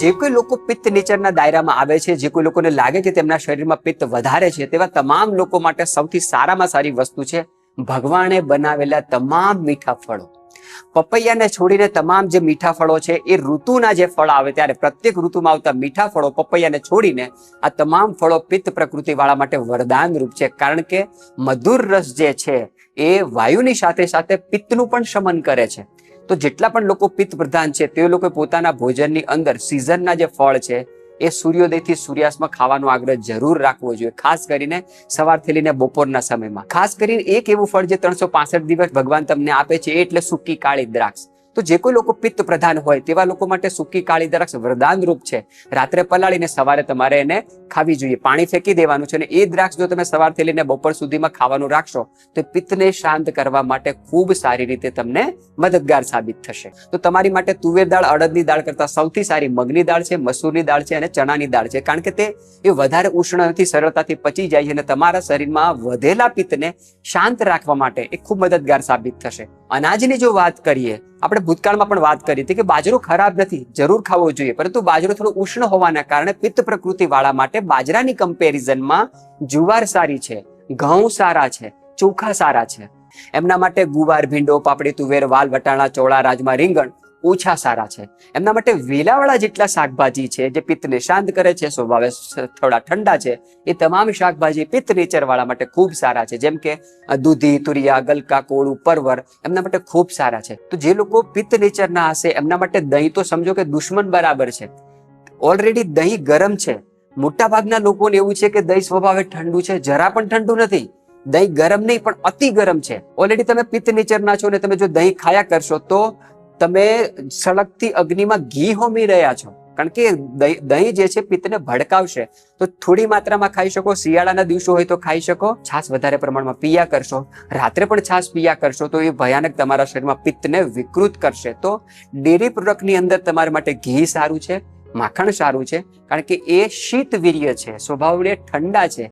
જે કોઈ લોકો પિત્ત નેચરના દાયરામાં આવે છે, જે કોઈ લોકોને લાગે કે તેમના શરીરમાં પિત્ત વધારે છે, તેવા તમામ લોકો માટે સૌથી સારામાં સારી વસ્તુ છે, ભગવાને બનાવેલા તમામ મીઠા ફળો. પપૈયાને છોડીને તમામ જે મીઠા ફળો છે, એ ઋતુના જે ફળ આવે ત્યારે પ્રત્યેક ઋતુમાં આવતા મીઠા ફળો પપૈયાને છોડીને આ તમામ ફળો પિત્ત પ્રકૃતિ વાળા માટે વરદાન રૂપ છે. કારણ કે મધુર રસ જે છે, એ વાયુની સાથે સાથે પિત્તનું પણ શમન કરે છે. તો જેટલા પણ લોકો પિત્ત પ્રધાન છે, તે લોકો પોતાના ભોજનની અંદર સિઝનના જે ફળ છે એ સૂર્યોદયથી સૂર્યાસ્તમાં ખાવાનો આગ્રહ જરૂર રાખવો જોઈએ. ખાસ કરીને સવારથી લઈને બપોરના સમયમાં. ખાસ કરીને એક એવું ફળ જે ત્રણસો દિવસ ભગવાન તમને આપે છે એટલે સૂકી કાળી દ્રાક્ષ. તો જે કોઈ લોકો પિત્ત પ્રધાન હોય, તેવા લોકો માટે સૂકી કાળી દ્રાક્ષ વરદાન રૂપ છે. રાત્રે પલાળીને સવારે તમારે એને ખાવી જોઈએ. પાણી ફેંકી દેવાનું છે અને એ દ્રાક્ષ જો તમે સવારથી લઈને બપોર સુધીમાં ખાવાનું રાખશો, તો પિત્તને શાંત કરવા માટે ખૂબ સારી રીતે તમને મદદગાર સાબિત થશે. તો તમારી માટે તુવેર દાળ, અડદની દાળ કરતા સૌથી સારી મગની દાળ છે, મસૂરની દાળ છે અને ચણાની દાળ છે. કારણ કે તે એ વધારે ઉષ્ણથી, સરળતાથી પચી જાય છે અને તમારા શરીરમાં વધેલા પિત્તને શાંત રાખવા માટે એ ખૂબ મદદગાર સાબિત થશે. અનાજની જો વાત કરીએ, આપણે ભૂતકાળમાં પણ વાત કરી હતી કે બાજરો ખરાબ નથી, જરૂર ખાવો જોઈએ. પરંતુ બાજરો થોડો ઉષ્ણ હોવાના કારણે પિત્ત પ્રકૃતિ વાળા માટે બાજરાની કમ્પેરિઝનમાં જુવાર સારી છે, ઘઉં સારા છે, ચોખા સારા છે. એમના માટે ગુવાર, ભીંડો, પાપડી, તુવેર, વાલ, વટાણા, ચોળા, રાજમા, રીંગણ ઓછા સારા છે. એમના માટે વેલાવાળા જેટલા શાકભાજી છે, જે પિત્તને શાંત કરે છે, સ્વભાવે થોડા ઠંડા છે, એ તમામ શાકભાજી પિત્ત નેચર વાળા માટે ખૂબ સારા છે. જેમ કે દૂધી, તુરિયા, ગલકા, કોળું, પરવર એમના માટે ખૂબ સારા છે. તો જે લોકો પિત્ત નેચરના હશે, એમના માટે દહીં તો સમજો કે દુશ્મન બરાબર છે. ઓલરેડી દહીં ગરમ છે. મોટા ભાગના લોકોને એવું છે કે દહીં સ્વભાવે ઠંડુ છે. જરા પણ ઠંડુ નથી. દહીં ગરમ નહીં, પણ અતિ ગરમ છે. ઓલરેડી તમે પિત્ત નેચરના છો ને તમે જો દહીં ખાયા કરશો તો તમે સળગતી અગ્નિમાં ઘી હોમી રહ્યા છો. કારણ કે દહીં જે છે પિત્તને ભડકાવશે. તો થોડી માત્રામાં ખાઈ શકો, શિયાળાના દિવસો હોય તો ખાઈ શકો. છાશ વધારે પ્રમાણમાં પીયા કરશો. રાત્રે પણ છાશ પીયા કરશો તો એ ભયાનક તમારા શરીરમાં પિત્તને વિકૃત કરશે. તો ડેરી પ્રોડક્ટની અંદર તમારા માટે ઘી સારું છે, માખણ સારું છે. કારણ કે એ શીત વીર્ય છે, સ્વભાવને ઠંડા છે.